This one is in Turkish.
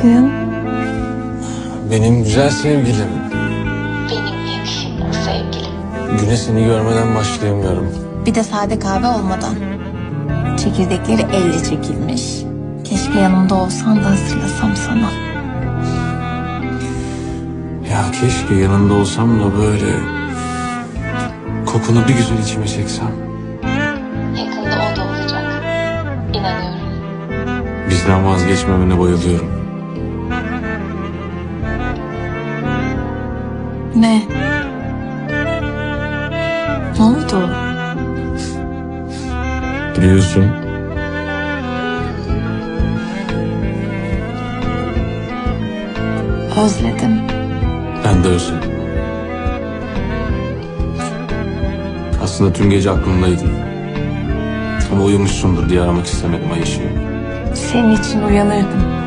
Aşkım. Benim güzel sevgilim. Benim yakışıklı sevgilim. Güne seni görmeden başlayamıyorum. Bir de sade kahve olmadan. Çekirdekleri elle çekilmiş. Keşke yanımda olsan da hazırlasam sana. Ya keşke yanında olsam da böyle kokunu bir güzel içime çeksem. Yakında o da olacak. İnanıyorum. Bizden vazgeçmemene bayılıyorum. Ne? Ne oldu? Biliyorsun Özledim. ben de özledim. Aslında tüm gece aklımdaydın. Ama uyumuşsundur diye aramak istemedim Ayşe. Senin için uyanırdım.